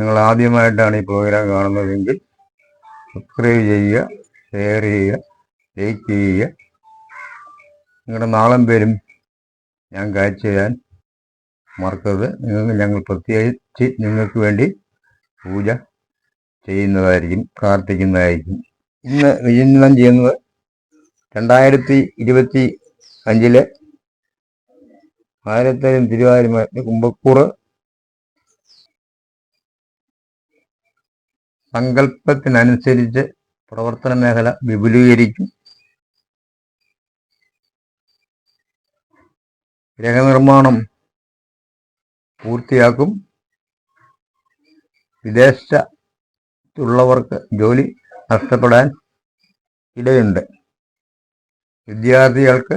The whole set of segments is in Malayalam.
നിങ്ങൾ ആദ്യമായിട്ടാണ് ഈ പ്രോഗ്രാം കാണുന്നതെങ്കിൽ സബ്സ്ക്രൈബ് ചെയ്യുക ഷെയർ ചെയ്യുക ലൈക്ക് ചെയ്യുക. നിങ്ങളുടെ നാളം പേരും ഞാൻ കാഴ്ച ചെയ്യാൻ മറക്കരുത്. നിങ്ങൾ ഞങ്ങൾ പ്രത്യേകിച്ച് നിങ്ങൾക്ക് വേണ്ടി പൂജ ചെയ്യുന്നതായിരിക്കും പ്രാർത്ഥിക്കുന്നതായിരിക്കും ഇന്ന് വിചിന്തനം ചെയ്യുന്നത് രണ്ടായിരത്തി ഇരുപത്തി അഞ്ചിലെ ആയിരത്തേലും തിരുവാതിര കുമ്പക്കൂറ് സങ്കല്പത്തിനനുസരിച്ച് പ്രവർത്തന മേഖല വിപുലീകരിക്കും. ഗ്രഹനിർമ്മാണം പൂർത്തിയാക്കും. വിദേശത്തുള്ളവർക്ക് ജോലി നഷ്ടപ്പെടാൻ ഇടയുണ്ട്. വിദ്യാർത്ഥികൾക്ക്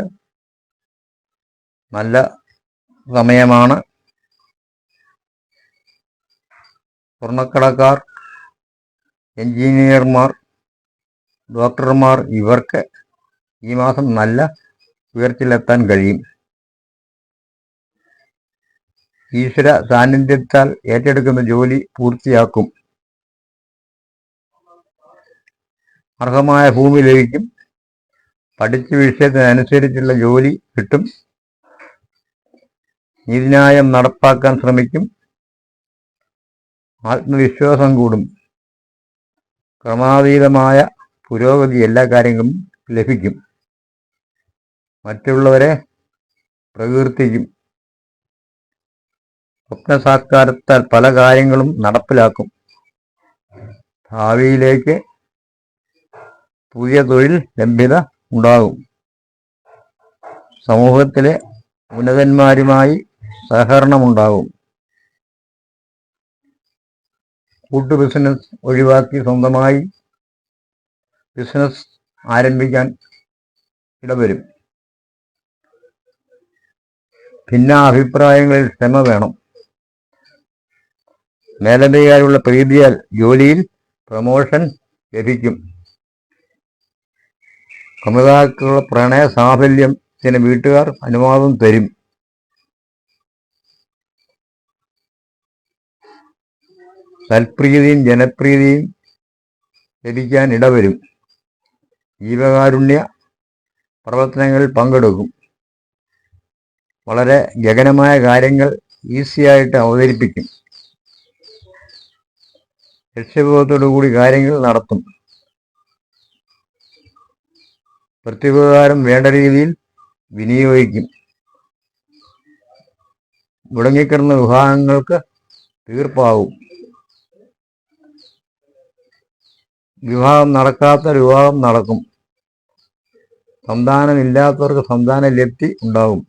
നല്ല സമയമാണ്. സ്വർണക്കടക്കാർ എഞ്ചിനീയർമാർ ഡോക്ടർമാർ ഇവർക്ക് ഈ മാസം നല്ല ഉയർച്ചയിലെത്താൻ കഴിയും. ഈശ്വര സാന്നിധ്യത്താൽ ഏറ്റെടുക്കുന്ന ജോലി പൂർത്തിയാക്കും. അർഹമായ ഭൂമി ലഭിക്കും. പഠിച്ച വിഷയത്തിനനുസരിച്ചുള്ള ജോലി കിട്ടും. നീതിന്യായം നടപ്പാക്കാൻ ശ്രമിക്കും. ആത്മവിശ്വാസം കൂടും. ക്രമാതീതമായ പുരോഗതി എല്ലാ കാര്യങ്ങളും ലഭിക്കും. മറ്റുള്ളവരെ പ്രകീർത്തിക്കും. സ്വപ്നസാക്ഷാരത്താൽ പല കാര്യങ്ങളും നടപ്പിലാക്കും. ഭാവിയിലേക്ക് പുതിയ തൊഴിൽ ലഭ്യത ഉണ്ടാകും. സമൂഹത്തിലെ ഉന്നതന്മാരുമായി സഹകരണമുണ്ടാകും. കൂട്ടു ബിസിനസ് ഒഴിവാക്കി സ്വന്തമായി ബിസിനസ് ആരംഭിക്കാൻ ഇടവരും. ഭിന്ന അഭിപ്രായങ്ങളിൽ ക്ഷമ വേണം. മേലധികാരിയുള്ള പ്രീതിയാൽ ജോലിയിൽ പ്രമോഷൻ ലഭിക്കും. കമിതാക്കളുടെ പ്രണയ ചില വീട്ടുകാർ അനുവാദം തരും. സൽപ്രീതിയും ജനപ്രീതിയും ലഭിക്കാൻ ഇടവരും. ജീവകാരുണ്യ പ്രവർത്തനങ്ങളിൽ പങ്കെടുക്കും. വളരെ ഗഗനമായ കാര്യങ്ങൾ ഈസിയായിട്ട് അവതരിപ്പിക്കും. ലക്ഷ്യബോധത്തോടു കൂടി കാര്യങ്ങൾ നടത്തും. പ്രത്യുപകാരം വേണ്ട രീതിയിൽ വിനിയോഗിക്കും. മുടങ്ങിക്കിടന്ന വിഭാഗങ്ങൾക്ക് തീർപ്പാവും വിവാഹം നടക്കാത്ത വിവാഹം നടക്കും. സന്താനമില്ലാത്തവർക്ക് സന്താന ലബ്ധി ഉണ്ടാകും.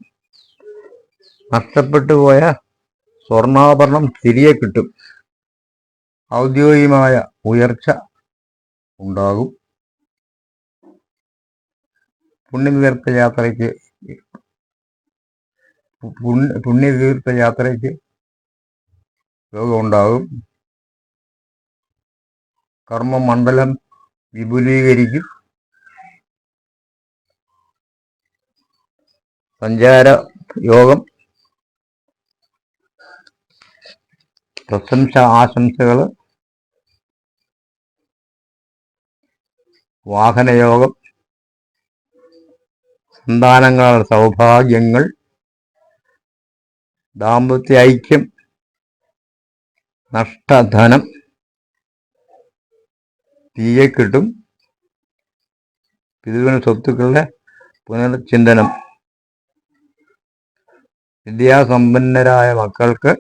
നഷ്ടപ്പെട്ടു പോയ സ്വർണാഭരണം തിരികെ കിട്ടും. ഔദ്യോഗികമായ ഉയർച്ച ഉണ്ടാകും. പുണ്യതീർത്ഥ യാത്രയ്ക്ക് പുണ്യ പുണ്യതീർത്ഥ യോഗം ഉണ്ടാകും. കർമ്മമണ്ഡലം വിപുലീകരിക്കും. സഞ്ചാര യോഗം. പ്രശംസ ആശംസകൾ. വാഹനയോഗം സന്താനങ്ങൾ സൗഭാഗ്യങ്ങൾ. ദാമ്പത്യ ഐക്യം. നഷ്ടധനം. തിരികെ കിട്ടും. പിതൃവിന് സ്വത്തുക്കളുടെ പുനർചിന്തനം. വിദ്യാസമ്പന്നരായ മക്കൾക്ക്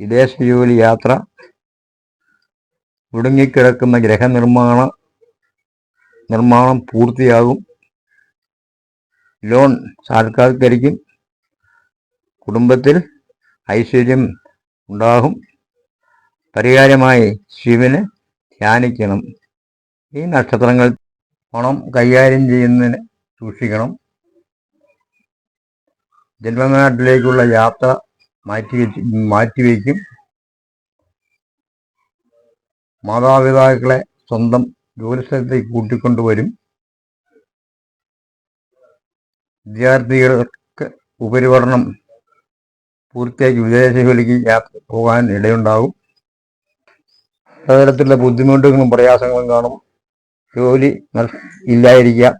വിദേശ ജോലി യാത്ര ഒടുങ്ങിക്കിടക്കുന്ന ഗ്രഹനിർമ്മാണ നിർമ്മാണം പൂർത്തിയാകും. ലോൺ സാക്ഷാത്കരിക്കും കുടുംബത്തിൽ ഐശ്വര്യം ഉണ്ടാകും. പരിഹാരമായി ശിവന് ധ്യാനിക്കണം. ഈ നക്ഷത്രങ്ങൾ പണം കൈകാര്യം ചെയ്യുന്നതിന് സൂക്ഷിക്കണം. ജന്മനാട്ടിലേക്കുള്ള യാത്ര മാറ്റി വെച്ച് മാറ്റിവെക്കും മാതാപിതാക്കളെ സ്വന്തം ജോലിസ്ഥലത്തേക്ക് കൂട്ടിക്കൊണ്ടുവരും. വിദ്യാർത്ഥികൾക്ക് ഉപരിപഠനം പൂർത്തിയാക്കി വിദേശ ജോലിക്ക് യാത്ര പോകാൻ ഇടയുണ്ടാകും. പലതരത്തിലുള്ള ബുദ്ധിമുട്ടുകളും പ്രയാസങ്ങളും കാണും. ജോലി ഇല്ലായിരിക്കാം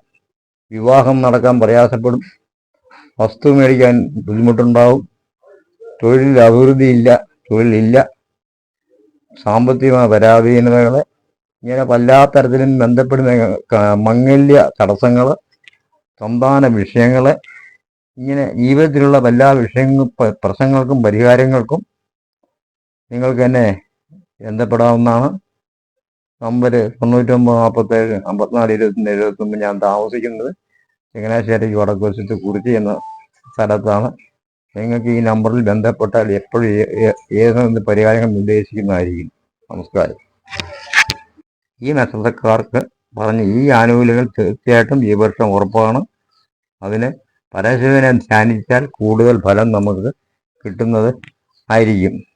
വിവാഹം നടക്കാൻ പ്രയാസപ്പെടും. വസ്തു മേടിക്കാൻ ബുദ്ധിമുട്ടുണ്ടാവും. തൊഴിൽ അഭിവൃദ്ധിയില്ല തൊഴിലില്ല സാമ്പത്തികമായ പരാധീനതകൾ ഇങ്ങനെ പല തരത്തിലും ബന്ധപ്പെടുന്ന മംഗല്യ തടസ്സങ്ങൾ സന്താന വിഷയങ്ങൾ ഇങ്ങനെ ജീവിതത്തിലുള്ള എല്ലാ വിഷയങ്ങൾ പ്രശ്നങ്ങൾക്കും പരിഹാരങ്ങൾക്കും നിങ്ങൾക്ക് എന്നെ ബന്ധപ്പെടാവുന്നതാണ് നമ്പർ തൊണ്ണൂറ്റൊമ്പത് നാൽപ്പത്തേഴ് അമ്പത്തിനാല് ഇരുപത്തൊന്ന് എഴുപത്തൊമ്പത് ഞാൻ താമസിക്കുന്നത് ചങ്ങനാശ്ശേരിക്ക് വടക്കുവശത്ത് കുറിച്ചി എന്ന സ്ഥലത്താണ്. നിങ്ങൾക്ക് ഈ നമ്പറിൽ ബന്ധപ്പെട്ടാൽ എപ്പോഴും ഏ- ഏ- പരിഹാരങ്ങൾ നിർദ്ദേശിക്കുന്നതായിരിക്കും. നമസ്കാരം. ഈ നക്ഷത്രക്കാർക്ക് പറഞ്ഞ് ഈ ആനുകൂല്യങ്ങൾ തീർച്ചയായിട്ടും ഈ വർഷം ഉറപ്പാണ്. അതിന് പരശിവനെ ധ്യാനിച്ചാൽ കൂടുതൽ ഫലം നമുക്ക് കിട്ടുന്നത് ആയിരിക്കും.